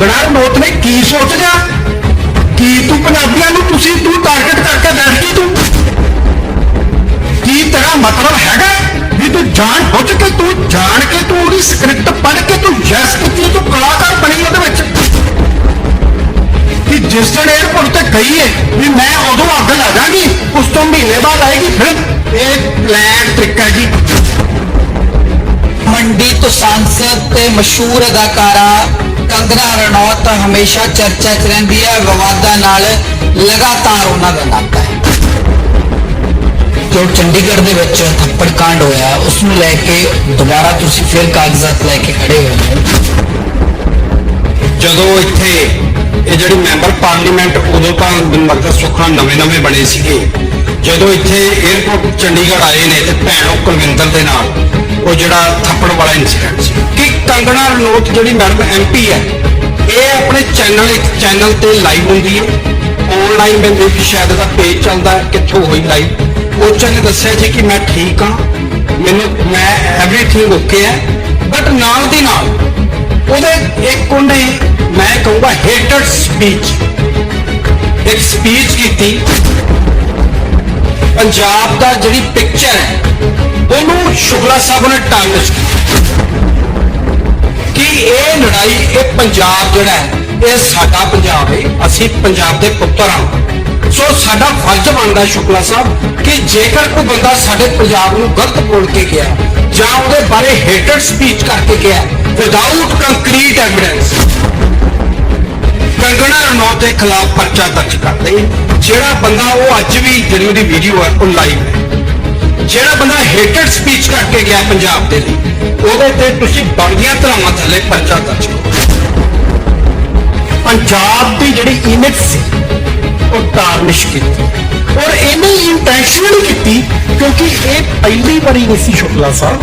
ਕੰਗਣਾ ਰਣੌਤ ਨੇ ਕੀ ਸੋਚਿਆ ਕੀ ਤੂੰ ਪੰਜਾਬੀਆਂ ਨੂੰ ਤੁਸੀਂ ਤੂੰ ਟਾਰਗੇਟ ਕਰਕੇ ਬੈਠ ਗਈ ਤੂੰ? ਕੀ ਤੇਰਾ ਮਤਲਬ ਹੈਗਾ ਵੀ ਤੂੰ ਜਾਣ ਬੁੱਝ ਕੇ ਤੂੰ, ਜਾਣ ਕੇ ਤੂੰ ਉਹਦੀ ਸਕ੍ਰਿਪਟ ਪੜ੍ਹ ਕੇ ਤੂੰ ਯੈਸ ਕੀਤੀ ਤੂੰ ਕਲਾਕਾਰ ਬਣੀ ਉਹਦੇ ਵਿੱਚ? ਕਿ ਜਿਸ ਦਿਨ 에어ਪੋਰਟ ਤੇ ਗਈ ਹੈ ਵੀ ਮੈਂ ਉਦੋਂ ਅੱਗ ਲਾ ਦਾਂਗੀ, ਉਸ ਤੋਂ ਮਹੀਨੇ ਬਾਅਦ ਆਏਗੀ ਫਿਰ ਇਹ ਪਲਾਨ ਟ੍ਰਿਕ ਹੈ ਜੀ। ਮੰਡੀ ਤੋਂ ਸੰਸਦ ਤੇ ਮਸ਼ਹੂਰ ਅਦਾਕਾਰਾ ਕੰਗਨਾ ਰਣੌਤ ਹਮੇਸ਼ਾ ਚਰਚਾ 'ਚ ਰਹਿੰਦੀ ਹੈ, ਵਿਵਾਦਾਂ ਨਾਲ ਲਗਾਤਾਰ ਉਹਨਾਂ ਦਾ ਨਾਤਾ ਹੈ। ਜੋ ਚੰਡੀਗੜ੍ਹ ਦੇ ਵਿੱਚ ਥੱਪੜ ਕਾਂਡ ਹੋਇਆ ਉਸ ਨੂੰ ਲੈ ਕੇ ਦੁਬਾਰਾ ਤੁਸੀਂ ਫਿਰ ਕਾਗਜ਼ਾਤ ਲੈ ਕੇ ਖੜੇ ਹੋ। ਜਦੋਂ ਇੱਥੇ ਇਹ ਜਿਹੜੀ ਮੈਂਬਰ ਪਾਰਲੀਮੈਂਟ, ਉਦੋਂ ਤਾਂ ਮਤਲਬ ਲੱਗਦਾ ਨਵੇਂ-ਨਵੇਂ ਬਣੇ ਸੀਗੇ। ਜਦੋਂ ਇੱਥੇ 에어ਪੋਰਟ ਚੰਡੀਗੜ੍ਹ ਆਏ ਨੇ ਤੇ ਭੈਣੋ ਕੁਲਵਿੰਦਰ ਦੇ ਨਾਲ, ਉਹ ਜਿਹੜਾ ਥੱਪੜ ਵਾਲਾ ਇਨਸੀਡੈਂਟ ਸੀ। ਕੰਗਣਾ ਰਣੌਤ ਜਿਹੜੀ ਮੈਡਮ ਐਮਪੀ ਹੈ, ਇਹ ਆਪਣੇ ਚੈਨਲ ਇੱਕ ਚੈਨਲ ਤੇ ਲਾਈਵ ਹੁੰਦੀ ਹੈ। ਆਨਲਾਈਨ ਬੰਦੇ ਸ਼ਾਇਦ ਦਾ ਪੇਜ ਚੱਲਦਾ ਕਿੱਥੋਂ ਹੋਈ ਲਾਈਵ ਉਹ 'ਚ ਦੱਸਿਆ ਜੀ ਕਿ ਮੈਂ ਠੀਕ ਹਾਂ, ਮੈਨੂੰ ਮੈਂ ਐਵਰੀਥਿੰਗ ਓਕੇ ਹੈ। ਬਟ ਨਾਲ ਦੀ ਨਾਲ, ਉਹਦੇ ਇੱਕ ਉਹਨੇ ਮੈਂ ਕਹੂੰਗਾ ਹੇਟਡ ਸਪੀਚ ਇੱਕ ਸਪੀਚ ਕੀਤੀ। ਪੰਜਾਬ ਦਾ ਜਿਹੜੀ ਪਿਕਚਰ ਹੈ, ਉਹਨੂੰ ਸ਼ੁਕਲਾ ਸਾਹਿਬ ਨੇ ਟਾਰਗੇਟ ਕਿ ਇਹ ਲੜਾਈ ਇਹ ਪੰਜਾਬ ਜਿਹੜਾ ਹੈ, ਇਹ ਸਾਡਾ ਪੰਜਾਬ ਹੈ, ਅਸੀਂ ਪੰਜਾਬ ਦੇ ਪੁੱਤਰ ਹਾਂ। ਸੋ ਸਾਡਾ ਫਰਜ਼ ਬਣਦਾ ਸ਼ੁਕਲਾ ਸਾਹਿਬ ਕਿ ਜੇਕਰ ਕੋਈ ਬੰਦਾ ਸਾਡੇ ਪੰਜਾਬ ਨੂੰ ਗਲਤ ਬੋਲ ਕੇ ਗਿਆ, ਜਾਂ ਉਹਦੇ ਬਾਰੇ ਹੇਟਡ ਸਪੀਚ ਕਰਕੇ ਗਿਆ without concrete evidence Kangana Ranaut ਦੇ ਖਿਲਾਫ ਪਰਚਾ ਦਰਜ ਕਰਦੇ ਜਿਹੜਾ ਬੰਦਾ ਉਹ ਅੱਜ ਵੀ ਜਿਹੜੀ ਉਹਦੀ ਵੀਡੀਓ ਹੈ, ਉਹ ਲਾਈਵ ਹੈ। ਜਿਹੜਾ ਬੰਦਾ ਹੇਟਡ ਸਪੀਚ ਕਰਕੇ ਗਿਆ ਪੰਜਾਬ ਦੇ ਲਈ, ਉਹਦੇ ਤੇ ਤੁਸੀਂ ਬੜੀਆਂ ਧਰਾਵਾਂ ਥੱਲੇ ਪਰਚਾ ਦਰਜ ਕਰੋ। ਪੰਜਾਬ ਦੀ ਜਿਹੜੀ ਇਮੇਜ ਸੀ, ਉਹ ਟਾਰਨਿਸ਼ ਕੀਤੀ। ਔਰ ਇਹਨੇ ਇੰਟੈਂਸ਼ਨਲੀ ਕੀਤੀ ਕਿਉਂਕਿ ਇਹ ਪਹਿਲੀ ਵਾਰੀ ਨਹੀਂ ਸੀ ਸ਼ੁਕਲਾ ਸਾਹਿਬ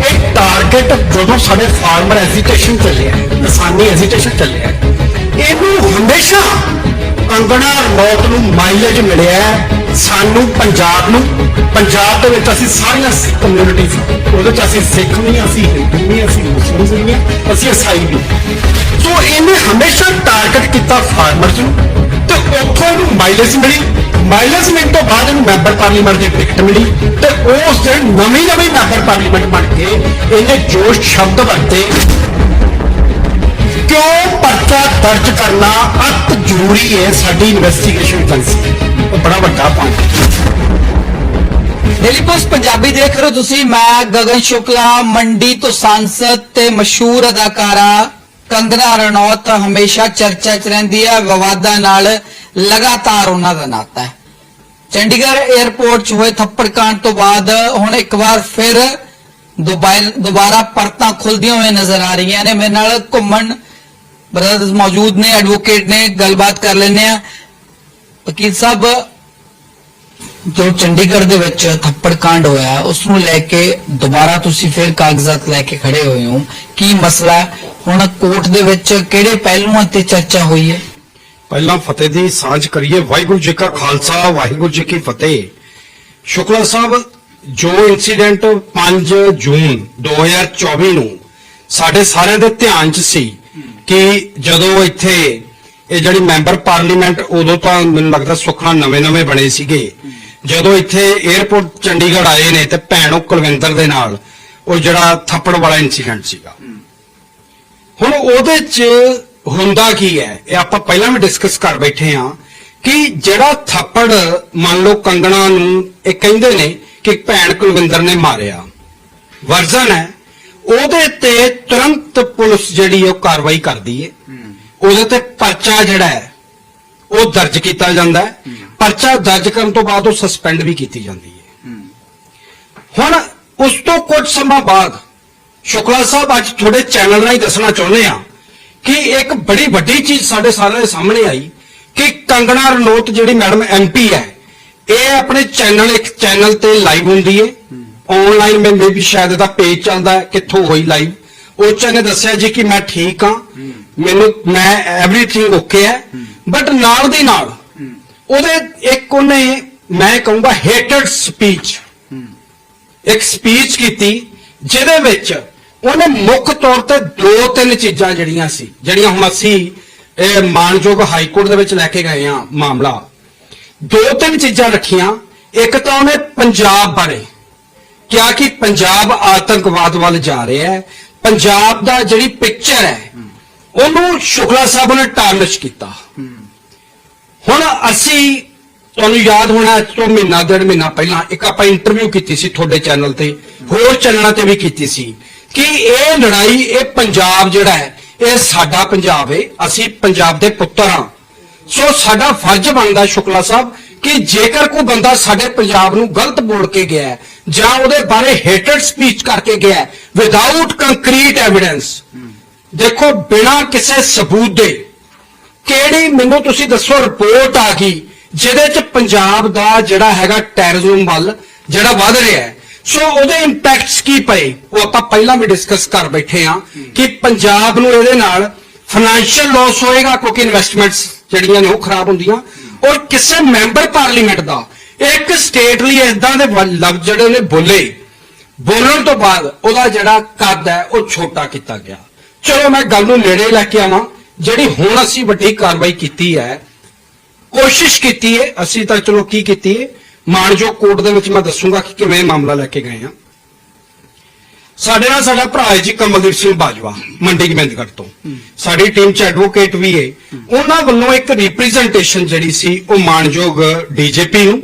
ਇਹ ਟਾਰਗੇਟ ਜਦੋਂ ਸਾਡੇ ਫਾਰਮਰ ਐਜੀਟੇਸ਼ਨ ਚੱਲਿਆ, ਕਿਸਾਨੀ ਐਜੀਟੇਸ਼ਨ ਚੱਲਿਆ। ਇਹਨੂੰ ਹਮੇਸ਼ਾ ਅੰਗਣਾ ਰਣੌਤ ਨੂੰ ਮਾਈਲੇਜ ਮਿਲਿਆ। ਸਾਨੂੰ ਪੰਜਾਬ ਨੂੰ ਪੰਜਾਬ ਦੇ ਵਿੱਚ ਅਸੀਂ ਸਾਰੀਆਂ ਸਿੱਖ ਕਮਿਊਨਿਟੀਜ਼ ਉਹਦੇ ਚ ਅਸੀਂ ਸਿੱਖ ਵੀ ਅਸੀਂ ਹਿੰਦੂ ਵੀ ਅਸੀਂ ਮੁਸਲਿਮ ਵੀ ਹਾਂ, ਅਸੀਂ ਈਸਾਈ ਵੀ ਸੋ ਇਹਨੇ ਹਮੇਸ਼ਾ ਟਾਰਗੇਟ ਕੀਤਾ ਫਾਰਮਰਸ ਨੂੰ ਤੇ ਉੱਥੋਂ ਇਹਨੂੰ ਮਾਈਲੇਜ ਮਿਲੀ। ਮਾਈਲੇਜ ਮਿਲਣ ਤੋਂ ਬਾਅਦ ਇਹਨੂੰ ਮੈਂਬਰ ਪਾਰਲੀਮੈਂਟ ਦੀ ਟਿਕਟ ਮਿਲੀ ਤੇ ਉਸ ਦਿਨ ਨਵੀਂ ਨਵੀਂ ਮੈਂਬਰ ਪਾਰਲੀਮੈਂਟ ਬਣ ਕੇ ਇਹਨੇ ਜੋਸ਼ ਸ਼ਬਦ ਵਰਤੇ। ਕਿਉਂ ਪਰਚਾ ਦਰਜ ਕਰਨਾ ਅਤ ਜ਼ਰੂਰੀ ਹੈ ਸਾਡੀ ਇਨਵੈਸਟੀਗੇਸ਼ਨ ਏਜੰਸੀ ਬੜਾ ਵੱਡਾ ਪੁਆਇੰਟ ਡੇਲੀ ਪੋਸਟ ਪੰਜਾਬੀ ਦੇਖ ਰਹੇ ਹੋ ਤੁਸੀਂ, ਮੈਂ ਗਗਨ ਸ਼ੁਕਲਾ, ਮੰਡੀ ਤੋਂ ਸੰਸਦ ਤੇ ਮਸ਼ਹੂਰ ਅਦਾਕਾਰਾ ਕੰਗਨਾ ਰਣੌਤ ਹਮੇਸ਼ਾ ਚਰਚਾ 'ਚ ਰਹਿੰਦੀ ਹੈ, ਵਿਵਾਦਾਂ ਨਾਲ ਲਗਾਤਾਰ ਉਹਨਾਂ ਦਾ ਨਾਤਾ ਹੈ। ਚੰਡੀਗੜ੍ਹ 에ਅਰਪੋਰਟ 'ਚ ਹੋਏ ਥੱਪੜ ਕਾਂਡ ਤੋਂ ਬਾਅਦ ਹੁਣ ਇੱਕ ਵਾਰ ਫਿਰ ਦੁਬਾਰਾ ਦੁਬਾਰਾ ਪਰਤਾਂ ਖੁੱਲਦੀਆਂ ਹੋਏ ਨਜ਼ਰ ਆ ਰਹੀਆਂ ਨੇ। ਮੇਰੇ ਨਾਲ ਘੁੰਮਣ ਬ੍ਰਦਰਸ ਮੌਜੂਦ ਨੇ ਐਡਵੋਕੇਟ ਨੇ, ਗੱਲਬਾਤ ਕਰ ਲੈਂਦੇ ਆ ਵਕੀਲ ਸਾਹਿਬ, ਜੋ ਚੰਡੀਗੜ੍ਹ ਦੇ ਵਿੱਚ ਥੱਪੜ ਕਾਂਡ ਹੋਇਆ ਉਸ ਨੂੰ ਲੈ ਕੇ ਦੁਬਾਰਾ ਤੁਸੀਂ ਫਿਰ ਕਾਗਜ਼ਾਤ ਲੈ ਕੇ ਖੜੇ ਹੋਏ ਹੋ। ਕੀ ਮਸਲਾ ਹੁਣ ਕੋਰਟ ਦੇ ਵਿੱਚ ਕਿਹੜੇ ਪਹਿਲੂਆਂ ਤੇ ਚਰਚਾ ਹੋਈ ਹੈ? ਪਹਿਲਾਂ ਫਤਿਹ ਦੀ ਸਾਂਝ ਕਰੀਏ। ਵਾਹਿਗੁਰੂ ਜੀ ਕਾ ਖਾਲਸਾ, ਵਾਹਿਗੁਰੂ ਜੀ ਕੀ ਫਤਿਹ। ਸ਼ੁਕਲਾ ਸਾਹਿਬ, ਜੋ ਇਨਸੀਡੈਂਟ 5 ਜੂਨ 2024 ਨੂੰ ਸਾਡੇ ਸਾਰਿਆਂ ਦੇ ਧਿਆਨ 'ਚ ਸੀ ਕਿ ਜਦੋਂ ਇੱਥੇ ਇਹ ਜਿਹੜੀ ਮੈਂਬਰ ਪਾਰਲੀਮੈਂਟ, ਉਦੋਂ ਤਾਂ ਮੈਨੂੰ ਲੱਗਦਾ ਸੁੱਖਾ ਨਵੇਂ-ਨਵੇਂ ਬਣੇ ਸੀਗੇ। ਜਦੋਂ ਇੱਥੇ 에어ਪੋਰਟ ਚੰਡੀਗੜ੍ਹ ਆਏ ਨੇ ਤੇ ਭੈਣ ਭੈਣੋ ਕੁਲਵਿੰਦਰ ਦੇ ਨਾਲ, ਉਹ ਜਿਹੜਾ ਥੱਪੜ ਵਾਲਾ ਇਨਸੀਡੈਂਟ ਸੀਗਾ। ਹੁਣ ਉਹਦੇ 'ਚ ਹੁੰਦਾ ਕੀ ਹੈ? ਇਹ ਆਪਾਂ ਪਹਿਲਾਂ ਵੀ ਡਿਸਕਸ ਕਰ ਬੈਠੇ ਹਾਂ ਕਿ ਜਿਹੜਾ ਥੱਪੜ, ਮੰਨ ਲਓ ਕੰਗਣਾ ਨੂੰ, ਇਹ ਕਹਿੰਦੇ ਨੇ ਕਿ ਭੈਣ ਕੁਲਵਿੰਦਰ ਨੇ ਮਾਰਿਆ। ਵਰਜ਼ਨ ਹੈ, ਉਹਦੇ ਤੇ ਤੁਰੰਤ ਪੁਲਿਸ ਜਿਹੜੀ ਉਹ ਕਾਰਵਾਈ ਕਰਦੀ ਹੈ। ਉਹਦੇ ਤੇ ਪਰਚਾ ਜਿਹੜਾ ਹੈ ਉਹ ਦਰਜ ਕੀਤਾ ਜਾਂਦਾ ਹੈ। ਪਰਚਾ ਦਰਜ ਕਰਨ ਤੋਂ ਬਾਅਦ ਉਹ ਸਸਪੈਂਡ ਵੀ ਕੀਤੀ ਜਾਂਦੀ ਹੈ। ਹੁਣ ਉਸ ਤੋਂ ਕੁਝ ਸਮਾਂ ਬਾਅਦ ਸ਼ੁਕਲਾ ਸਾਹਿਬ ਅੱਜ ਤੁਹਾਡੇ ਚੈਨਲ ਰਾਹੀਂ ਦੱਸਣਾ ਚਾਹੁੰਦੇ ਆ ਕਿ ਇੱਕ ਬੜੀ ਵੱਡੀ ਚੀਜ਼ ਸਾਡੇ ਸਾਰਿਆਂ ਦੇ ਸਾਹਮਣੇ ਆਈ ਕਿ ਕੰਗਣਾ ਰਣੌਤ ਜਿਹੜੀ ਮੈਡਮ ਐਮਪੀ ਹੈ ਇਹ ਆਪਣੇ ਚੈਨਲ ਇੱਕ ਚੈਨਲ ਤੇ ਲਾਈਵ ਹੁੰਦੀ ਹੈ। ਆਨਲਾਈਨ ਮੈਂ ਵੀ ਸ਼ਾਇਦ ਦਾ ਪੇਜ ਚੱਲਦਾ ਹੈ ਕਿੱਥੋਂ ਹੋਈ ਲਾਈਵ ਉਹ 'ਚ ਦੱਸਿਆ ਜੀ ਕਿ ਮੈਂ ਠੀਕ ਹਾਂ। ਮੈਨੂੰ ਮੈਂ ਐਵਰੀਥਿੰਗ ਓਕੇ ਹੈ ਬਟ ਨਾਲ ਦੀ ਨਾਲ ਉਹਦੇ ਇੱਕ ਉਹਨੇ ਮੈਂ ਕਹੂੰਗਾ ਹੇਟਡ ਸਪੀਚ ਇੱਕ ਸਪੀਚ ਕੀਤੀ ਜਿਹਦੇ ਵਿੱਚ ਉਹਨੇ ਮੁੱਖ ਤੌਰ ਤੇ ਦੋ ਤਿੰਨ ਚੀਜ਼ਾਂ ਜਿਹੜੀਆਂ ਸੀ, ਜਿਹੜੀਆਂ ਹੁਣ ਅਸੀਂ, ਇਹ ਮਾਨਯੋਗ ਹਾਈ ਕੋਰਟ ਦੇ ਵਿੱਚ ਲੈ ਕੇ ਗਏ ਆ ਮਾਮਲਾ। ਦੋ ਤਿੰਨ ਚੀਜ਼ਾਂ ਰੱਖੀਆਂ, ਇੱਕ ਤਾਂ ਉਹਨੇ ਪੰਜਾਬ ਬਾਰੇ, ਕਿਹਾ ਕਿ ਪੰਜਾਬ ਆਤੰਕਵਾਦ ਵੱਲ ਜਾ ਰਿਹਾ ਹੈ, ਪੰਜਾਬ ਦਾ ਜਿਹੜੀ ਪਿਕਚਰ ਹੈ ਉਹਨੂੰ ਸ਼ੁਕਲਾ ਸਾਹਿਬ ਨੇ ਟਾਰਨਿਸ਼ ਕੀਤਾ। ਹੁਣ ਅਸੀਂ ਤੁਹਾਨੂੰ ਯਾਦ ਹੋਣਾ ਅੱਜ ਤੋਂ ਮਹੀਨਾ, ਡੇਢ ਮਹੀਨਾ ਪਹਿਲਾਂ ਇੱਕ ਆਪਾਂ ਇੰਟਰਵਿਊ ਕੀਤੀ ਸੀ ਤੁਹਾਡੇ ਚੈਨਲ ਤੇ, ਹੋਰ ਚੈਨਲਾਂ ਤੇ ਵੀ ਕੀਤੀ ਸੀ ਕਿ ਇਹ ਲੜਾਈ, ਇਹ ਪੰਜਾਬ ਜਿਹੜਾ ਹੈ, ਇਹ ਸਾਡਾ ਪੰਜਾਬ ਹੈ ਅਸੀਂ ਪੰਜਾਬ ਦੇ ਪੁੱਤਰ ਹਾਂ। ਸੋ ਸਾਡਾ ਫਰਜ਼ ਬਣਦਾ ਸ਼ੁਕਲਾ ਸਾਹਿਬ ਕਿ ਜੇਕਰ ਕੋਈ ਬੰਦਾ ਸਾਡੇ ਪੰਜਾਬ ਨੂੰ ਗਲਤ ਬੋਲ ਕੇ ਗਿਆ ਜਾਂ ਉਹਦੇ ਬਾਰੇ ਹੇਟਡ ਸਪੀਚ ਕਰਕੇ ਗਿਆ ਹੈ ਵਿਦਆਊਟ ਕੰਕਰੀਟ ਐਵੀਡੈਂਸ ਦੇਖੋ, ਬਿਨਾਂ ਕਿਸੇ ਸਬੂਤ ਦੇ ਕਿਹੜੀ ਮੈਨੂੰ ਤੁਸੀਂ ਦੱਸੋ ਰਿਪੋਰਟ ਆ ਗਈ ਜਿਹਦੇ ਚ ਪੰਜਾਬ ਦਾ ਜਿਹੜਾ ਹੈਗਾ ਟੈਰਰਿਜ਼ਮ ਵੱਲ ਜਿਹੜਾ ਵੱਧ ਰਿਹਾ ਹੈ। ਸੋ ਉਹਦੇ ਇੰਪੈਕਟਸ ਕੀ ਪਏ? ਉਹ ਆਪਾਂ ਪਹਿਲਾਂ ਵੀ ਡਿਸਕਸ ਕਰ ਬੈਠੇ ਆ ਕਿ ਪੰਜਾਬ ਨੂੰ ਇਹਦੇ ਨਾਲ ਫਾਈਨੈਂਸ਼ੀਅਲ ਲਾਸ ਹੋਏਗਾ ਕਿਉਂਕਿ ਇਨਵੈਸਟਮੈਂਟਸ ਜਿਹੜੀਆਂ ਨੇ ਉਹ ਖਰਾਬ ਹੁੰਦੀਆਂ। ਔਰ ਕਿਸੇ ਮੈਂਬਰ ਪਾਰਲੀਮੈਂਟ ਦਾ, ਇੱਕ ਸਟੇਟ ਲਈ ਇਦਾਂ ਦੇ ਲਫ਼ਜ਼ ਜਿਹੜੇ ਉਹਨੇ ਬੋਲੇ, ਬੋਲਣ ਤੋਂ ਬਾਅਦ ਉਹਦਾ ਜਿਹੜਾ ਕੱਦ ਹੈ, ਉਹ ਛੋਟਾ ਕੀਤਾ ਗਿਆ। ਚਲੋ ਮੈਂ ਗੱਲ ਨੂੰ ਨੇੜੇ ਲੈ ਕੇ ਆਵਾਂ। ਜਿਹੜੀ ਹੁਣ ਅਸੀਂ ਵੱਡੀ ਕਾਰਵਾਈ ਕੀਤੀ ਹੈ ਕੋਸ਼ਿਸ਼ ਕੀਤੀ ਹੈ ਅਸੀਂ ਤਾਂ ਚਲੋ ਕੀ ਕੀਤੀ ਹੈ ਮਾਨਜੋ ਕੋਰਟ ਦੇ ਵਿੱਚ ਮੈਂ ਦੱਸੂਗਾ ਕਿ ਕਿਵੇਂ ਮਾਮਲਾ ਲੈ ਕੇ ਗਏ ਆ ਸਾਡੇ ਨਾਲ ਸਾਡਾ ਭਰਾ ਹੈ ਜੀ ਕਮਲਦੀਪ ਸਿੰਘ ਬਾਜਵਾ ਮੰਡੀ ਗੋਬਿੰਦਗੜ੍ਹ ਤੋਂ। ਸਾਡੀ ਟੀਮ ਚ ਐਡਵੋਕੇਟ ਵੀ ਹੈ। ਉਹਨਾਂ ਵੱਲੋਂ ਇੱਕ ਰਿਪਰੈਜ਼ੈਂਟੇਸ਼ਨ ਜਿਹੜੀ ਸੀ ਉਹ ਮਾਨਯੋਗ ਡੀਜੀਪੀ ਨੂੰ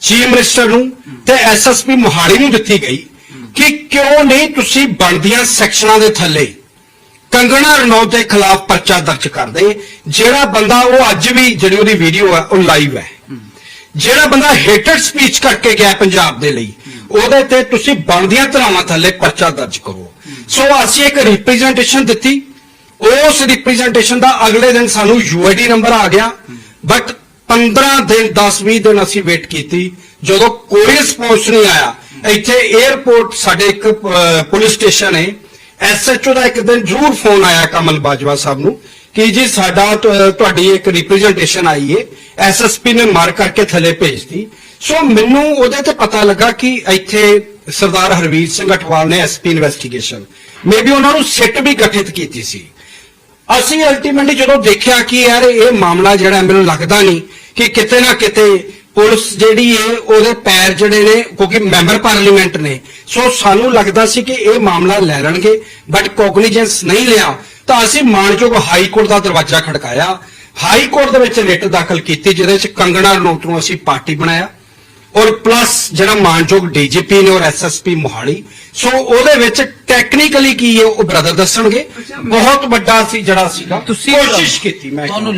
ਚੀਫ ਮਿਨਿਸਟਰ ਨੂੰ ਤੇ ਐਸਐਸਪੀ ਮੁਹਾਲੀ ਨੂੰ ਦਿੱਤੀ ਗਈ ਕਿ ਕਿਉਂ ਨਹੀਂ ਤੁਸੀਂ ਬਣਦੀਆਂ ਸੈਕਸ਼ਨਾਂ ਦੇ ਥੱਲੇ ਕੰਗਣਾ ਰਣੌਤ ਦੇ ਖਿਲਾਫ ਪਰਚਾ ਦਰਜ ਕਰਦੇ ਜਿਹੜਾ ਬੰਦਾ ਉਹ ਅੱਜ ਵੀ ਜਿਹੜੀ ਉਹਦੀ ਵੀਡੀਓ ਹੈ ਉਹ ਲਾਈਵ ਹੈ। ਜਿਹੜਾ ਬੰਦਾ ਹੇਟਡ ਸਪੀਚ ਕਰਕੇ ਗਿਆ ਪੰਜਾਬ ਦੇ ਲਈ ਉਹਦੇ ਤੇ ਤੁਸੀਂ ਬਣਦੀਆਂ ਧਰਾਵਾਂ ਥੱਲੇ ਪਰਚਾ ਦਰਜ ਕਰੋ। ਸੋ ਅਸੀਂ ਇੱਕ ਰਿਪਰੈਜ਼ੈਂਟੇਸ਼ਨ ਦਿੱਤੀ। ਉਸ ਰਿਪਰੈਜ਼ੈਂਟੇਸ਼ਨ ਦਾ ਅਗਲੇ ਦਿਨ ਸਾਨੂੰ ਯੂਆਈਡੀ ਨੰਬਰ ਆ ਗਿਆ। ਬਟ 15 ਦਿਨ 10-20 ਦਿਨ ਅਸੀਂ ਵੇਟ ਕੀਤੀ। ਜਦੋਂ ਕੋਈ ਰਿਸਪੌਂਸ ਨਹੀਂ ਆਇਆ ਇੱਥੇ 에ਅਰਪੋਰਟ ਸਾਡੇ ਇੱਕ ਪੁਲਿਸ ਸਟੇਸ਼ਨ ਹੈ। ਐਸਐਚਓ ਦਾ ਇੱਕ ਦਿਨ ਜ਼ਰੂਰ ਫੋਨ ਆਇਆ ਕਮਲ ਬਾਜਵਾ ਸਾਹਿਬ ਨੂੰ ਕਿ ਜੀ ਸਾਡਾ ਤੁਹਾਡੀ ਇੱਕ ਰਿਪਰੈਜ਼ੈਂਟੇਸ਼ਨ ਆਈ ਏ। ਐਸਐਸਪੀ ਨੇ ਮਾਰ ਕਰਕੇ ਥੱਲੇ ਭੇਜਤੀ। ਸੋ ਮੈਨੂੰ ਉਹਦੇ ਤੇ ਪਤਾ ਲੱਗਾ ਕਿ ਇੱਥੇ ਸਰਦਾਰ ਹਰਵੀਰ ਸਿੰਘ ਅਠਵਾਲ ਨੇ ਐਸਪੀ ਇਨਵੈਸਟੀਗੇਸ਼ਨ ਮੇਬੀ ਉਹਨਾਂ ਨੂੰ ਸਿੱਟ ਵੀ ਗਠਿਤ ਕੀਤੀ ਸੀ। ਅਸੀਂ ਅਲਟੀਮੇਟਲੀ ਜਦੋਂ ਦੇਖਿਆ ਕਿ ਯਾਰ ਇਹ ਮਾਮਲਾ ਜਿਹੜਾ ਮੈਨੂੰ ਲੱਗਦਾ ਨਹੀਂ ਕਿ ਕਿਤੇ ਨਾ ਕਿਤੇ ਪੁਲਿਸ ਜਿਹੜੀ ਹੈ ਉਹਦੇ ਪੈਰ ਜਿਹੜੇ ਨੇ ਕਿਉਂਕਿ ਮੈਂਬਰ ਪਾਰਲੀਮੈਂਟ ਨੇ ਸੋ ਸਾਨੂੰ ਲੱਗਦਾ ਸੀ ਕਿ ਇਹ ਮਾਮਲਾ ਲੈ ਲੈਣਗੇ ਬਟ ਕੋਗਨੀਜੈਂਸ ਨਹੀਂ ਲਿਆ। ਤਾਂ ਅਸੀਂ ਮਾਨਯੋਗ ਹਾਈ ਕੋਰਟ ਦਾ ਦਰਵਾਜ਼ਾ ਖੜਕਾਇਆ। ਹਾਈ ਕੋਰਟ ਦੇ ਵਿੱਚ ਰਿਟ ਦਾਖਲ ਕੀਤੀ ਜਿਹਦੇ ਵਿੱਚ ਕੰਗਣਾ ਰਣੌਤ ਨੂੰ ਅਸੀਂ ਪਾਰਟੀ ਬਣਾਇਆ। ਔਰ ਪਲੱਸ ਜਿਹੜਾ ਮਾਨਯੋਗ ਡੀਜੀਪੀ ਨੇ ਔਰ ਐਸਐਸਪੀ ਮੋਹਾਲੀ ਸੋ ਉਹਦੇ ਵਿੱਚ ਟੈਕਨੀਕਲੀ ਕੀ ਹੈ ਉਹ ਬ੍ਰਦਰ ਦੱਸਣਗੇ। ਬਹੁਤ ਵੱਡਾ ਸੀ ਜਿਹੜਾ ਸੀਗਾ। ਤੁਸੀਂ ਕੋਸ਼ਿਸ਼ ਕੀਤੀ ਮੈਂ ਤੁਹਾਨੂੰ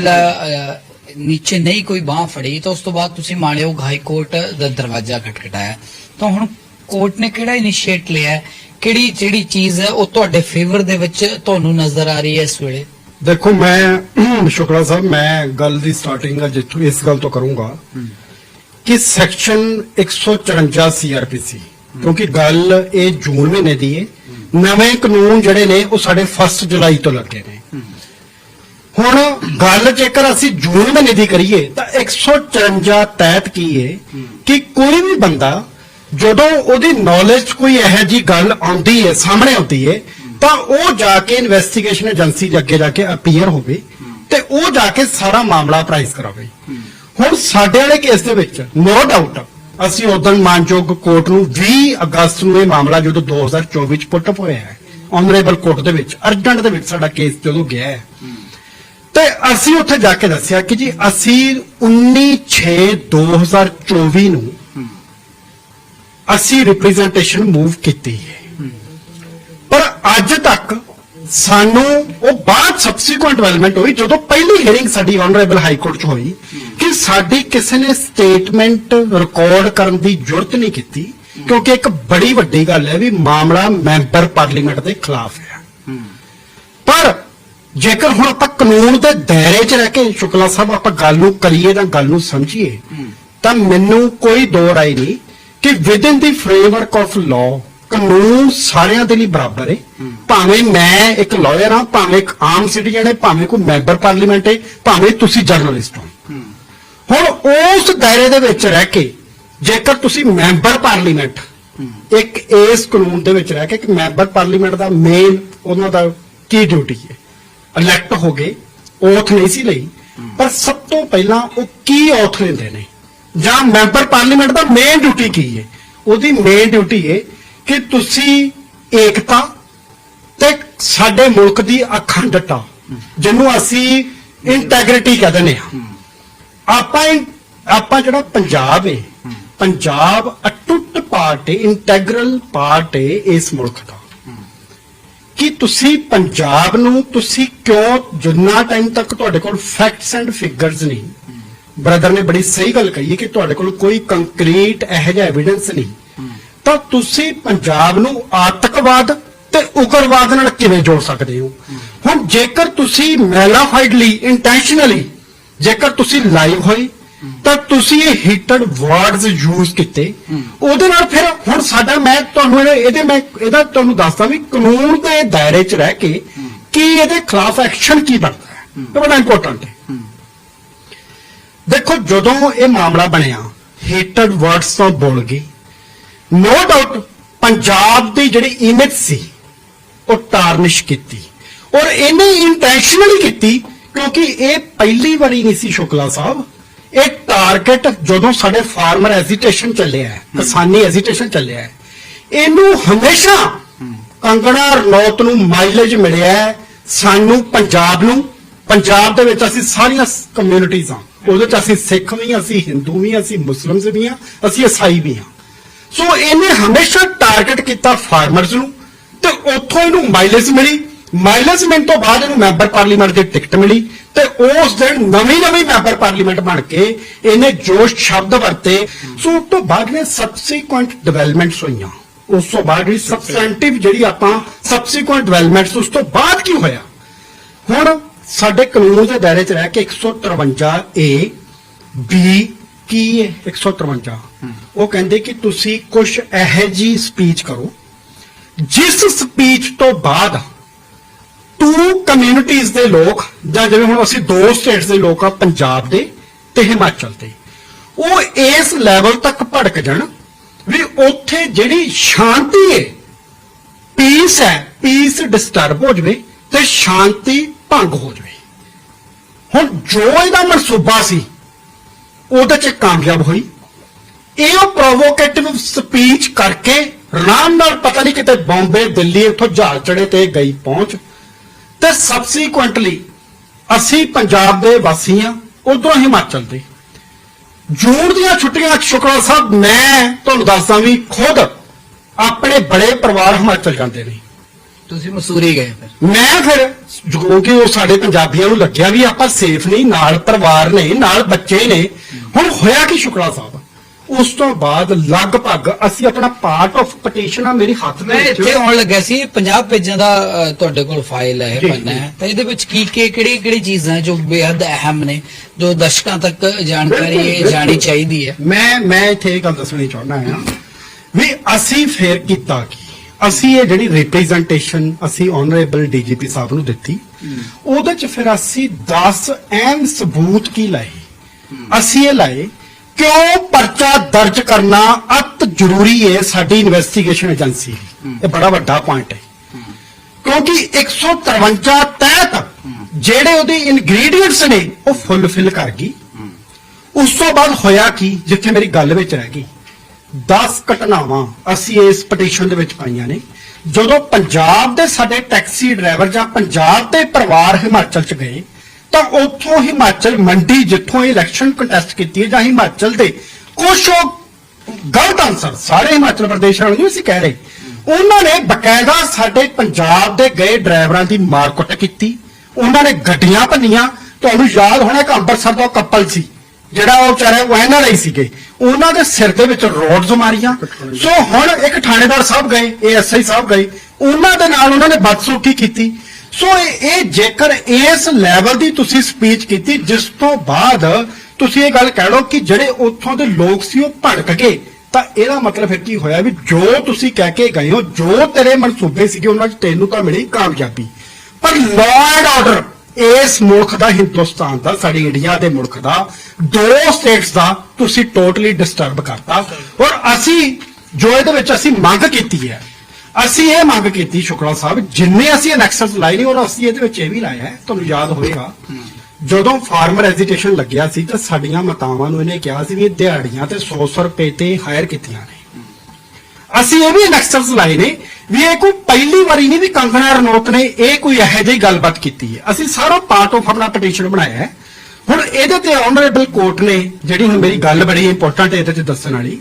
ਨੀਚੇ ਨਹੀਂ ਕੋਈ ਬਾਹ ਫੜੀ ਤਾਂ ਉਸ ਤੋਂ ਬਾਅਦ ਤੁਸੀਂ ਮਾਣਯੋਗ ਹਾਈ ਕੋਰਟ ਦਾ ਦਰਵਾਜ਼ਾ ਖਟਖਟਾਇਆ। ਤਾਂ ਹੁਣ ਕੋਰਟ ਨੇ ਕਿਹੜਾ ਇਨੀਸ਼ੀਏਟ ਲਿਆ? ਕਿਹੜੀ, ਜਿਹੜੀ ਚੀਜ਼ ਹੈ ਉਹ ਤੁਹਾਡੇ ਫੇਵਰ ਦੇ ਵਿੱਚ ਤੁਹਾਨੂੰ ਨਜ਼ਰ ਆ ਰਹੀ ਹੈ ਇਸ ਵੇਲੇ? ਦੇਖੋ, ਮੈਂ ਸ਼ੁਕਲਾ ਸਾਹਿਬ, ਮੈਂ ਗੱਲ ਦੀ ਸਟਾਰਟਿੰਗ ਜਿੱਥੋਂ ਇਸ ਗੱਲ ਤੋਂ ਕਰੂੰਗਾ ਕਿ ਸੈਕਸ਼ਨ 154 ਸੀਆਰਪੀਸੀ ਕਿਉਂਕਿ ਗੱਲ ਇਹ ਜੂਨ ਮਹੀਨੇ ਦੀ ਹੈ। ਨਵੇਂ ਕਾਨੂੰਨ ਜਿਹੜੇ ਨੇ ਉਹ ਸਾਡੇ 1 ਜੁਲਾਈ ਤੋਂ ਲੱਗੇ ਨੇ। ਹੁਣ ਗੱਲ ਜੇਕਰ ਅਸੀਂ ਜੂਨ ਮਹੀਨੇ ਦੀ ਕਰੀਏ, ਤਾਂ 154 ਤਹਿਤ ਕੀ ਹੈ ਕਿ ਕੋਈ ਵੀ ਬੰਦਾ ਜਦੋਂ ਉਹਦੀ ਨੌਲੇਜ ਕੋਈ ਇਹੋ ਜੀ ਗੱਲ ਆਉਂਦੀ ਹੈ ਸਾਹਮਣੇ ਆਉਂਦੀ ਹੈ ਤਾਂ ਉਹ ਜਾ ਕੇ ਇਨਵੈਸਟੀਗੇਸ਼ਨ ਏਜੰਸੀ ਦੇ ਅੱਗੇ ਜਾ ਕੇ ਅਪੀਅਰ ਹੋਵੇ ਤੇ ਉਹ ਜਾ ਕੇ ਸਾਰਾ ਮਾਮਲਾ ਪ੍ਰਾਈਸ ਕਰਾਵੇ। ਹੁਣ ਸਾਡੇ ਵਾਲੇ ਕੇਸ ਦੇ ਵਿੱਚ ਨੋ ਡਾਊਟ ਅਸੀਂ ਉਦੋਂ ਮਾਨਯੋਗ ਕੋਰਟ ਨੂੰ 20 ਅਗਸਤ ਨੂੰ ਇਹ ਮਾਮਲਾ ਜਦੋਂ 2024 ਚ ਪੁੱਟ ਅਪ ਹੋਇਆ ਹੈ ਆਨਰੇਬਲ ਕੋਰਟ ਦੇ ਵਿੱਚ ਅਰਜੈਂਟ ਦੇ ਵਿੱਚ ਸਾਡਾ ਕੇਸ ਜਦੋਂ ਗਿਆ ਹੈ ਤੇ ਅਸੀਂ ਉੱਥੇ ਜਾ ਕੇ ਦੱਸਿਆ ਕਿ ਜੀ ਅਸੀਂ 19/6/2024 ਨੂੰ ਅਸੀਂ ਰਿਪਰੈਜ਼ੈਂਟੇਸ਼ਨ ਮੂਵ ਕੀਤੀ ਹੈ। ਪਰ ਅੱਜ ਤੱਕ ਸਾਨੂੰ ਉਹ ਬਾਅਦ ਸਬਸੀਕੁਐਂਟ ਡਿਵੈਲਪਮੈਂਟ ਹੋਈ, ਜਦੋਂ ਪਹਿਲੀ ਹੀਅਰਿੰਗ ਸਾਡੀ ਆਨਰੇਬਲ ਹਾਈ ਕੋਰਟ 'ਚ ਹੋਈ ਕਿ ਸਾਡੀ ਕਿਸੇ ਨੇ ਸਟੇਟਮੈਂਟ ਰਿਕਾਰਡ ਕਰਨ ਦੀ ਜ਼ਰੂਰਤ ਨਹੀਂ ਕੀਤੀ, ਕਿਉਂਕਿ ਇੱਕ ਬੜੀ ਵੱਡੀ ਗੱਲ ਹੈ ਵੀ ਮਾਮਲਾ ਮੈਂਬਰ ਪਾਰਲੀਮੈਂਟ ਦੇ ਖਿਲਾਫ ਹੈ। ਪਰ ਜੇਕਰ ਹੁਣ ਆਪਾਂ ਕਾਨੂੰਨ ਦੇ ਦਾਇਰੇ 'ਚ ਰਹਿ ਕੇ ਸ਼ੁਕਲਾ ਸਾਹਿਬ ਆਪਾਂ ਗੱਲ ਨੂੰ ਕਰੀਏ ਤਾਂ ਗੱਲ ਨੂੰ ਸਮਝੀਏ, ਤਾਂ ਮੈਨੂੰ ਕੋਈ ਦੋ ਰਾਏ ਨਹੀਂ ਕਿ within the framework of law ਕਾਨੂੰਨ ਸਾਰਿਆਂ ਦੇ ਲਈ ਬਰਾਬਰ ਹੈ ਭਾਵੇਂ ਮੈਂ ਇੱਕ ਲਾਇਰ ਹਾਂ, ਭਾਵੇਂ ਇੱਕ ਆਮ ਸਿਟੀਜ਼ਨ ਹੈ, ਭਾਵੇਂ ਕੋਈ ਮੈਂਬਰ ਪਾਰਲੀਮੈਂਟ ਹੈ, ਭਾਵੇਂ ਤੁਸੀਂ ਜਰਨਲਿਸਟ ਹੋ। ਹੁਣ ਉਸ ਦਾਇਰੇ ਦੇ ਵਿੱਚ ਰਹਿ ਕੇ ਜੇਕਰ ਤੁਸੀਂ ਮੈਂਬਰ ਪਾਰਲੀਮੈਂਟ ਇੱਕ ਇਸ ਕਾਨੂੰਨ ਦੇ ਵਿੱਚ ਰਹਿ ਕੇ ਇੱਕ ਮੈਂਬਰ ਪਾਰਲੀਮੈਂਟ ਦਾ ਮੇਨ ਉਹਨਾਂ ਦਾ ਕੀ ਡਿਊਟੀ ਹੈ? ਇਲੈਕਟ ਹੋ ਗਏ ਔਥ ਨਹੀਂ ਸੀ ਲਈ। ਪਰ ਸਭ ਤੋਂ ਪਹਿਲਾਂ ਉਹ ਕੀ ਔਥ ਲੈਂਦੇ ਨੇ? ਜਾਂ ਮੈਂਬਰ ਪਾਰਲੀਮੈਂਟ ਦਾ ਮੇਨ ਡਿਊਟੀ ਕੀ ਹੈ? ਉਹਦੀ ਮੇਨ ਡਿਊਟੀ ਹੈ ਕਿ ਤੁਸੀਂ ਏਕਤਾ ਤੇ ਸਾਡੇ ਮੁਲਕ ਦੀ ਅਖੰਡਤਾ, ਜਿਹਨੂੰ ਅਸੀਂ ਇੰਟੈਗ੍ਰਿਟੀ ਕਹਿੰਦੇ ਨੇ। ਆਪਾਂ ਆਪਾਂ ਜਿਹੜਾ ਪੰਜਾਬ ਹੈ, ਪੰਜਾਬ ਅਟੁੱਟ ਪਾਰਟ ਹੈ ਇੰਟੈਗਰਲ ਪਾਰਟ ਹੈ ਇਸ ਮੁਲਕ ਦਾ। ਕਿ ਤੁਸੀਂ ਪੰਜਾਬ ਨੂੰ ਤੁਸੀਂ ਕਿਉਂ ਜਿੰਨਾ ਟਾਈਮ ਤੱਕ ਤੁਹਾਡੇ ਕੋਲ ਫੈਕਟਸ ਐਂਡ ਫਿਗਰਸ ਨਹੀਂ? ਬ੍ਰਦਰ ਨੇ ਬੜੀ ਸਹੀ ਗੱਲ ਕਹੀ ਹੈ ਕਿ ਤੁਹਾਡੇ ਕੋਲ ਕੋਈ ਕੰਕਰੀਟ ਇਹੋ ਜਿਹਾ ਐਵੀਡੈਂਸ ਨਹੀਂ। ਤਾਂ ਤੁਸੀਂ ਪੰਜਾਬ ਨੂੰ ਆਤੰਕਵਾਦ ਤੇ ਉਗਰਵਾਦ ਨਾਲ ਕਿਵੇਂ ਜੋੜ ਸਕਦੇ ਹੋ? ਹੁਣ ਜੇਕਰ ਤੁਸੀਂ ਮੈਲਾਫਾਈਡਲੀ ਇੰਟੈਂਸ਼ਨਲੀ ਜੇਕਰ ਤੁਸੀਂ ਲਾਈਵ ਹੋਈ ਤਾਂ ਤੁਸੀਂ ਇਹ ਹੀਟਡ ਵਰਡਸ ਯੂਜ਼ ਕੀਤੇ। ਉਹਦੇ ਨਾਲ ਫਿਰ ਹੁਣ ਸਾਡਾ ਮੈਂ ਤੁਹਾਨੂੰ ਇਹਦੇ ਮੈਂ ਇਹਦਾ ਤੁਹਾਨੂੰ ਦੱਸਦਾ ਵੀ ਕਾਨੂੰਨ ਦੇ ਦਾਇਰੇ 'ਚ ਰਹਿ ਕੇ ਕੀ ਇਹਦੇ ਖਿਲਾਫ ਐਕਸ਼ਨ ਕੀ ਬਣਦਾ ਹੈ। ਇਹ ਬੜਾ ਇੰਪੋਰਟੈਂਟ ਹੈ। ਦੇਖੋ ਜਦੋਂ ਇਹ ਮਾਮਲਾ ਬਣਿਆ ਹੀਟਡ ਵਰਡਸ ਤੋਂ ਬੋਲ ਗਈ ਨੋ ਡਾਊਟ ਪੰਜਾਬ ਦੀ ਜਿਹੜੀ ਇਮੇਜ ਸੀ ਉਹ ਟਾਰਨਿਸ਼ ਕੀਤੀ। ਔਰ ਇਹਨੇ ਇੰਟੈਂਸ਼ਨਲੀ ਕੀਤੀ ਕਿਉਂਕਿ ਇਹ ਪਹਿਲੀ ਵਾਰੀ ਨਹੀਂ ਸੀ ਸ਼ੁਕਲਾ ਸਾਹਿਬ। ਇਹ ਟਾਰਗੇਟ ਜਦੋਂ ਸਾਡੇ ਫਾਰਮਰ ਐਜੀਟੇਸ਼ਨ ਚੱਲਿਆ ਹੈ ਕਿਸਾਨੀ ਐਜੀਟੇਸ਼ਨ ਚੱਲਿਆ ਹੈ ਇਹਨੂੰ ਹਮੇਸ਼ਾ ਕੰਗਣਾ ਰਣੌਤ ਨੂੰ ਮਾਈਲੇਜ ਮਿਲਿਆ ਹੈ ਸਾਨੂੰ ਪੰਜਾਬ ਨੂੰ ਪੰਜਾਬ ਦੇ ਵਿੱਚ ਅਸੀਂ ਸਾਰੀਆਂ ਕਮਿਊਨਿਟੀਆਂ ਉਹਦੇ ਚ ਅਸੀਂ ਸਿੱਖ ਵੀ ਹਾਂ ਅਸੀਂ ਹਿੰਦੂ ਵੀ ਹਾਂ ਅਸੀਂ ਮੁਸਲਮਾਨ ਵੀ ਹਾਂ ਅਸੀਂ ਈਸਾਈ ਵੀ ਹਾਂ। ਸੋ ਇਹਨੇ ਹਮੇਸ਼ਾ ਟਾਰਗੇਟ ਕੀਤਾ ਫਾਰਮਰਸ ਨੂੰ ਤੇ ਉੱਥੋਂ ਇਹਨੂੰ ਮਾਈਲੇਜ ਮਿਲੀ। ਮਾਈਲੇਜ ਮਿਲਣ ਤੋਂ ਬਾਅਦ ਇਹਨੂੰ ਮੈਂਬਰ ਪਾਰਲੀਮੈਂਟ ਦੀ ਟਿਕਟ ਮਿਲੀ ਤੇ ਉਸ ਦਿਨ ਨਵੀਂ ਨਵੀਂ ਮੈਂਬਰ ਪਾਰਲੀਮੈਂਟ ਬਣ ਕੇ ਇਹਨੇ ਜੋਸ਼ ਸ਼ਬਦ ਵਰਤੇ। ਸੋ ਉਸ ਤੋਂ ਬਾਅਦ ਨੇ ਸਬਸੀਕੁਐਂਟ ਡਿਵੈਲਪਮੈਂਟਸ ਹੋਈਆਂ। ਉਸ ਤੋਂ ਬਾਅਦ ਜਿਹੜੀ ਸਬਸਟੈਂਟਿਵ ਜਿਹੜੀ ਆਪਾਂ ਸਬਸੀਕੁਐਂਟ ਡਿਵੈਲਪਮੈਂਟਸ ਉਸ ਤੋਂ ਬਾਅਦ ਕੀ ਹੋਇਆ? ਹੁਣ ਸਾਡੇ ਕਾਨੂੰਨ ਦੇ ਦਾਇਰੇ 'ਚ ਰਹਿ ਕੇ 153 ਏ, ਬੀ, ਕੀ ਹੈ 153 ਉਹ ਕਹਿੰਦੇ ਕਿ ਤੁਸੀਂ ਕੁਝ ਇਹੋ ਜੀ ਸਪੀਚ ਕਰੋ, ਜਿਸ ਸਪੀਚ ਤੋਂ ਬਾਅਦ ਟੂ ਕਮਿਊਨਿਟੀਆਂ ਦੇ ਲੋਕ ਜਾਂ ਜਿਵੇਂ ਹੁਣ ਅਸੀਂ ਦੋ ਸਟੇਟਸ ਦੇ ਲੋਕ ਆ, ਪੰਜਾਬ ਦੇ ਤੇ ਹਿਮਾਚਲ ਦੇ, ਉਹ ਇਸ ਲੈਵਲ ਤੱਕ ਭੜਕ ਜਾਣ ਵੀ ਉੱਥੇ ਜਿਹੜੀ ਸ਼ਾਂਤੀ ਹੈ ਪੀਸ ਹੈ ਪੀਸ ਡਿਸਟਰਬ ਹੋ ਜਵੇ ਤੇ ਸ਼ਾਂਤੀ ਭੰਗ ਹੋ ਜਵੇ। ਹੁਣ ਜੋ ਇਹਦਾ ਮਨਸੂਬਾ ਸੀ, ਉਹਦੇ ਚ ਕਾਮਯਾਬ ਹੋਈ। ਇਹ ਉਹ ਪ੍ਰੋਵੋਕੇਟਿਵ ਸਪੀਚ ਕਰਕੇ ਆਰਾਮ ਨਾਲ ਪਤਾ ਨਹੀਂ ਕਿਤੇ ਬੰਬੇ, ਦਿੱਲੀ, ਉੱਥੋਂ ਜਹਾਜ਼ ਚੜੇ ਤੇ ਗਈ ਪਹੁੰਚ। ਤੇ ਸਬਸੀਕੁਐਂਟਲੀ ਅਸੀਂ ਪੰਜਾਬ ਦੇ ਵਾਸੀ ਹਾਂ ਉਧਰੋਂ ਹਿਮਾਚਲ ਦੇ। ਜੂਨ ਦੀਆਂ ਛੁੱਟੀਆਂ 'ਚ ਸ਼ੁਕਲਾ ਸਾਹਿਬ ਮੈਂ ਤੁਹਾਨੂੰ ਦੱਸਦਾ ਵੀ ਖੁਦ ਆਪਣੇ ਬੜੇ ਪਰਿਵਾਰ ਹਿਮਾਚਲ ਜਾਂਦੇ ਨੇ। ਤੁਸੀਂ ਮਸੂਰੀ ਗਏ ਫਿਰ? ਮੈਂ ਫਿਰ ਕਿਉਂਕਿ ਉਹ ਸਾਡੇ ਪੰਜਾਬੀਆਂ ਨੂੰ ਲੱਗਿਆ ਵੀ ਆਪਾਂ ਸੇਫ ਨਹੀਂ ਨਾਲ ਪਰਿਵਾਰ ਨੇ ਨਾਲ ਬੱਚੇ ਨੇ। ਹੁਣ ਹੋਇਆ ਕੀ ਸ਼ੁਕਲਾ ਸਾਹਿਬ? ਉਸ ਤੋਂ ਬਾਅਦ ਲਗਭਗ ਅਸੀਂ ਆਪਣਾ ਪਾਰਟ ਆਫ ਪਟੀਸ਼ਨ ਆ ਮੇਰੀ ਹੱਥ ਦੇ ਮੈਂ ਵਿੱਚ ਇੱਥੇ ਆਉਣ ਲੱਗਾ ਸੀ ਪੰਜਾਬ ਭੇਜਣ ਦਾ ਅ, ਤੁਹਾਡੇ ਕੋਲ ਫਾਈਲ ਹੈ ਜੀ, ਪੰਨਾ। ਹੈ। ਤਾਂ ਇਹਦੇ ਵਿੱਚ ਕੀ ਕੀ ਕਿਹੜੀ ਕਿਹੜੀ ਚੀਜ਼ਾਂ ਜੋ ਬੇहद ਅਹਿਮ ਨੇ ਜੋ ਦਰਸ਼ਕਾਂ ਤੱਕ ਜਾਣਕਾਰੀ ਬਿਲਕੁਲ, ਇਹ ਬਿਲਕੁਲ। ਜਾਣੀ ਚਾਹੀਦੀ ਹੈ? ਮੈਂ ਮੈਂ ਇੱਥੇ ਇਹ ਗੱਲ ਦੱਸਣੀ ਚਾਹੁੰਦਾ ਹਾਂ ਵੀ ਅਸੀਂ ਫੇਰ ਕੀਤਾ ਕੀ? ਅਸੀਂ ਇਹ ਜਿਹੜੀ ਰਿਪਰੈਜ਼ੈਂਟੇਸ਼ਨ ਅਸੀਂ ਆਨਰੇਬਲ ਡੀਜੀਪੀ ਸਾਹਿਬ ਨੂੰ ਦਿੱਤੀ ਉਹਦੇ ਚ ਫਿਰ ਅਸੀਂ 10 ਅਹਿਮ ਸਬੂਤ ਕੀ ਲਾਏ? ਅਸੀਂ ਇਹ ਲਾਏ ਕਿਉਂ ਪਰਚਾ ਦਰਜ ਕਰਨਾ ਅਤ ਜ਼ਰੂਰੀ ਹੈ ਸਾਡੀ ਇਨਵੈਸਟੀਗੇਸ਼ਨ ਏਜੰਸੀ ਲਈ? ਇਹ ਬੜਾ ਵੱਡਾ ਪੁਆਇੰਟ ਹੈ। ਕਿਉਂਕਿ 153 ਤਹਿਤ ਜਿਹੜੇ ਉਹਦੇ ਇਨਗਰੀਡੀਅੰਟਸ ਨੇ, ਉਹ ਫੁੱਲਫਿਲ ਕਰ ਗਈ। ਉਸ ਤੋਂ ਬਾਅਦ ਹੋਇਆ ਕੀ? ਜਿੱਥੇ ਮੇਰੀ ਗੱਲ ਵਿੱਚ ਰਹਿ ਗਈ। 10 ਘਟਨਾਵਾਂ ਅਸੀਂ ਇਸ ਪਟੀਸ਼ਨ ਦੇ ਵਿੱਚ ਪਾਈਆਂ ਨੇ। ਜਦੋਂ ਪੰਜਾਬ ਦੇ ਸਾਡੇ ਟੈਕਸੀ ਡਰਾਈਵਰ ਜਾਂ ਪੰਜਾਬ ਦੇ ਪਰਿਵਾਰ ਹਿਮਾਚਲ ਚ ਗਏ ਤਾਂ ਉੱਥੋਂ ਹਿਮਾਚਲ ਮੰਡੀ, ਜਿੱਥੋਂ ਇਲੈਕਸ਼ਨ ਕੰਟੈਸਟ ਕੀਤੀ ਹੈ ਜਾਂ ਹਿਮਾਚਲ ਦੇ ਕੁਝ ਗਲਤ ਆਨਸਰ ਸਾਰੇ ਹਿਮਾਚਲ ਪ੍ਰਦੇਸ਼ ਵਾਲਿਆਂ ਨੂੰ ਅਸੀਂ ਕਹਿ ਰਹੇ। ਉਹਨਾਂ ਨੇ ਬਕਾਇਦਾ ਸਾਡੇ ਪੰਜਾਬ ਦੇ ਗਏ ਡਰਾਈਵਰਾਂ ਦੀ ਮਾਰਕੁੱਟ ਕੀਤੀ। ਉਹਨਾਂ ਨੇ ਗੱਡੀਆਂ ਭੰਨੀਆਂ। ਤੁਹਾਨੂੰ ਯਾਦ ਹੋਣਾ ਕਿ ਅੰਮ੍ਰਿਤਸਰ ਦਾ ਕਪਲ ਸੀ, ਜਿਹੜਾ ਉਹ ਵਿਚਾਰੇ ਉਹ ਇਹਨਾਂ ਲਈ ਸੀਗੇ। ਉਹਨਾਂ ਦੇ ਸਿਰ ਦੇ ਵਿੱਚ ਰੋਡਸ ਮਾਰੀਆਂ। ਸੋ ਹੁਣ ਇੱਕ ਥਾਣੇਦਾਰ ਸਾਹਿਬ ਗਏ, ਏਐਸਆਈ ਸਾਹਿਬ ਗਏ। ਉਹਨਾਂ ਦੇ ਨਾਲ ਉਹਨਾਂ ਨੇ ਬਦਸਲੂਕੀ ਕੀਤੀ। ਸੋ ਇਹ ਜੇਕਰ ਇਸ ਲੈਵਲ ਦੀ ਤੁਸੀਂ ਸਪੀਚ ਕੀਤੀ, ਜਿਸ ਤੋਂ ਬਾਅਦ ਤੁਸੀਂ ਇਹ ਗੱਲ ਕਹਿ ਲਓ ਕਿ ਜਿਹੜੇ ਉੱਥੋਂ ਦੇ ਲੋਕ ਸੀ ਉਹ ਭੜਕ ਗਏ, ਤਾਂ ਇਹਦਾ ਮਤਲਬ ਫਿਰ ਕੀ ਹੋਇਆ ਵੀ ਜੋ ਤੁਸੀਂ ਕਹਿ ਕੇ ਗਏ ਹੋ, ਜੋ ਤੇਰੇ ਮਨਸੂਬੇ ਸੀਗੇ, ਉਹਨਾਂ 'ਚ ਤੈਨੂੰ ਤਾਂ ਮਿਲੀ ਕਾਮਯਾਬੀ। ਪਰ ਲਾਅ ਐਂਡ ਆਰਡਰ ਇਸ ਮੁਲਕ ਦਾ, ਹਿੰਦੁਸਤਾਨ ਦਾ, ਸਾਡੇ ਇੰਡੀਆ ਦੇ ਮੁਲਕ ਦਾ, ਦੋ ਸਟੇਟਸ ਦਾ ਤੁਸੀਂ ਟੋਟਲੀ ਡਿਸਟਰਬ ਕਰਤਾ। ਔਰ ਅਸੀਂ, ਜੋ ਇਹਦੇ ਵਿੱਚ ਅਸੀਂ ਮੰਗ ਕੀਤੀ ਹੈ ਅਸੀਂ ਇਹ ਮੰਗ ਕੀਤੀ ਸ਼ੁਕਲਾ ਸਾਹਿਬ, ਜਿੰਨੇ ਅਸੀਂ ਐਨੈਕਸਸ ਲਾਏ ਨੇ ਔਰ ਅਸੀਂ ਇਹਦੇ ਵਿੱਚ ਇਹ ਵੀ ਲਾਇਆ ਹੈ ਤੁਹਾਨੂੰ ਯਾਦ ਹੋਵੇਗਾ ਜਦੋਂ ਫਾਰਮਰ ਐਜੀਟੇਸ਼ਨ ਲੱਗਿਆ ਸੀ ਤਾਂ ਸਾਡੀਆਂ ਮਾਤਾਵਾਂ ਨੂੰ ਇਹਨੇ ਕਿਹਾ ਸੀ ਵੀ ਦਿਹਾੜੀਆਂ ਤੇ 100 ਰੁਪਏ ਤੇ ਹਾਇਰ ਕੀਤੀਆਂ ਨੇ। ਅਸੀਂ ਇਹ ਵੀ ਐਨੈਕਸਸ ਲਾਏ ਨੇ ਵੀ ਇਹ ਕੋਈ ਪਹਿਲੀ ਵਾਰੀ ਨਹੀਂ ਵੀ ਕੰਗਣਾ ਰਣੌਤ ਨੇ ਇਹ ਕੋਈ ਇਹੋ ਜਿਹੀ ਗੱਲਬਾਤ ਕੀਤੀ ਹੈ। ਅਸੀਂ ਸਾਰਾ ਪਾਰਟ ਆਫ ਆਪਣਾ ਪਟੀਸ਼ਨ ਬਣਾਇਆ ਹੈ। ਹੁਣ ਇਹਦੇ ਤੇ ਆਨਰੇਬਲ ਕੋਰਟ ਨੇ, ਜਿਹੜੀ ਹੁਣ ਮੇਰੀ ਗੱਲ ਬੜੀ ਇੰਪੋਰਟੈਂਟ ਇਹਦੇ ਚ ਦੱਸਣ ਵਾਲੀ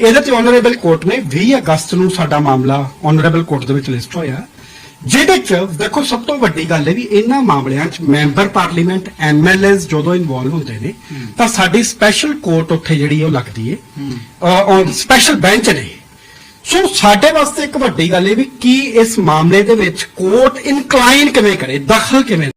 ਇਹਦੇ ਤੇ ਆਨਰੇਬਲ ਕੋਰਟ ਨੇ 20 ਅਗਸਤ ਨੂੰ ਸਾਡਾ ਮਾਮਲਾ ਆਨਰੇਬਲ ਕੋਰਟ ਦੇ ਵਿੱਚ ਲਿਸਟ ਹੋਇਆ। ਜਿਹਦੇ ਚ ਦੇਖੋ ਸਭ ਤੋਂ ਵੱਡੀ ਗੱਲ ਹੈ ਵੀ ਇਹਨਾਂ ਮਾਮਲਿਆਂ ਚ ਮੈਂਬਰ ਪਾਰਲੀਮੈਂਟ ਐਮਐਲਏਸ ਜਦੋਂ ਇਨਵੋਲਵ ਹੁੰਦੇ ਨੇ, ਤਾਂ ਸਾਡੀ ਸਪੈਸ਼ਲ ਕੋਰਟ ਉੱਥੇ ਜਿਹੜੀ ਉਹ ਲੱਗਦੀ ਹੈ ਔਨ ਸਪੈਸ਼ਲ ਬੈਂਚ ਨੇ। ਸੋ ਸਾਡੇ ਵਾਸਤੇ ਇੱਕ ਵੱਡੀ ਗੱਲ ਇਹ ਵੀ ਕੀ ਇਸ ਮਾਮਲੇ ਦੇ ਵਿੱਚ ਕੋਰਟ ਇਨਕਲਾਈਨ ਕਿਵੇਂ ਕਰੇ, ਦਖਲ ਕਿਵੇਂ